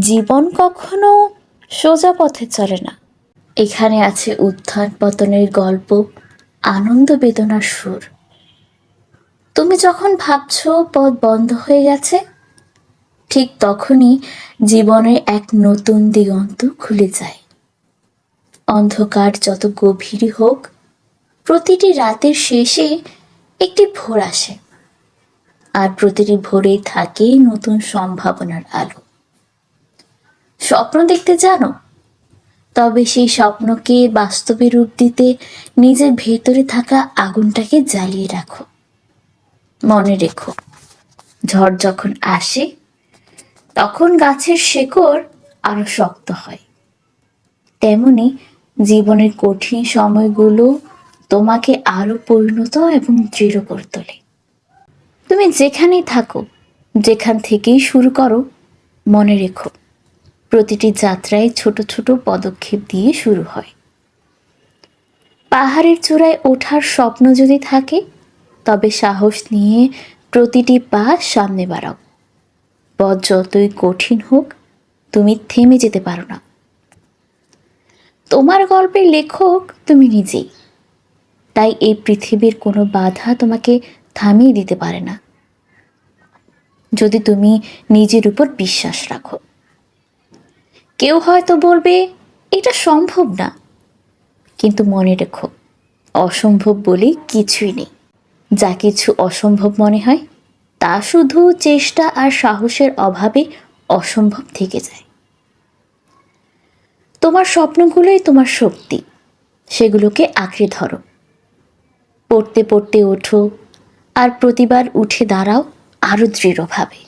জীবন কখনো সোজা পথে চলে না। এখানে আছে উত্থান পতনের গল্প, আনন্দ বেদনার সুর। তুমি যখন ভাবছ পথ বন্ধ হয়ে গেছে, ঠিক তখনই জীবনের এক নতুন দিগন্ত খুলে যায়। অন্ধকার যত গভীরই হোক, প্রতিটি রাতের শেষে একটি ভোর আসে, আর প্রতিটি ভোরেই থাকে নতুন সম্ভাবনার আলো। স্বপ্ন দেখতে জানো? তবে সেই স্বপ্নকে বাস্তবে রূপ দিতে নিজের ভেতরে থাকা আগুনটাকে জ্বালিয়ে রাখো। মনে রেখো, ঝড় যখন আসে, তখন গাছের শেকড় আরও শক্ত হয়। তেমনি জীবনের কঠিন সময়গুলো তোমাকে আরও পরিণত এবং দৃঢ় করে তোলে। তুমি যেখানেই থাকো, যেখান থেকেই শুরু করো, মনে রেখো প্রতিটি যাত্রায় ছোট ছোট পদক্ষেপ দিয়ে শুরু হয়। পাহাড়ের চূড়ায় ওঠার স্বপ্ন যদি থাকে, তবে সাহস নিয়ে প্রতিটি পা সামনে বাড়াও। পথ যতই কঠিন হোক, তুমি থেমে যেতে পারো না। তোমার গল্পের লেখক তুমি নিজেই। তাই এই পৃথিবীর কোনো বাধা তোমাকে থামিয়ে দিতে পারে না। যদি তুমি নিজের উপর বিশ্বাস রাখো। কেউ হয়তো বলবে, এটা সম্ভব না। কিন্তু মনে রেখো, অসম্ভব বলে কিছুই নেই। যা কিছু অসম্ভব মনে হয়, তা শুধু চেষ্টা আর সাহসের অভাবে অসম্ভব থেকে যায়। তোমার স্বপ্নগুলোই তোমার শক্তি, সেগুলোকে আঁকড়ে ধরো। পড়তে পড়তে ওঠো আর প্রতিবার উঠে দাঁড়াও আরও দৃঢ়ভাবে।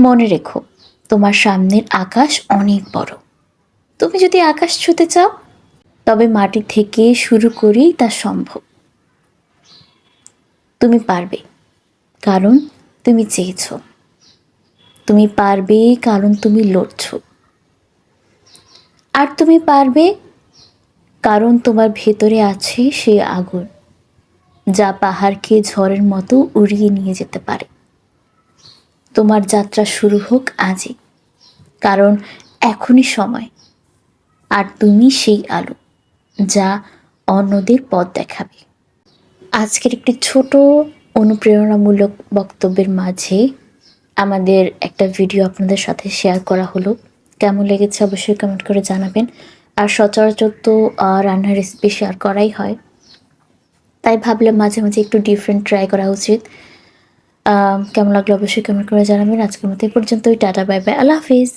মনে রেখো, তোমার সামনের আকাশ অনেক বড়। তুমি যদি আকাশ ছুঁতে চাও, তবে মাটি থেকে শুরু করেই তা সম্ভব। তুমি পারবে, কারণ তুমি চেয়েছ। তুমি পারবে, কারণ তুমি লড়ছ। আর তুমি পারবে, কারণ তোমার ভেতরে আছে সে আগুন, যা পাহাড়কে ঝড়ের মতো উড়িয়ে নিয়ে যেতে পারে। তোমার যাত্রা শুরু হোক আজই, কারণ এখনই সময়। আর তুমি সেই আলো, যা অন্যদের পথ দেখাবে। আজকের একটি ছোট অনুপ্রেরণামূলক বক্তব্যের মাঝে আমাদের একটা ভিডিও আপনাদের সাথে শেয়ার করা হলো। কেমন লেগেছে অবশ্যই কমেন্ট করে জানাবেন। আর সচরাচর তো রান্নার রেসিপি শেয়ার করাই হয়। তাই ভাবলাম মাঝে মাঝে একটু ডিফারেন্ট ট্রাই করা উচিত। কেমন লাগল অবশ্যই কমেন্ট করে জানাবেন। আজকের মতো এই পর্যন্তই। টাটা বাই বাই আল্লাহ হাফিজ।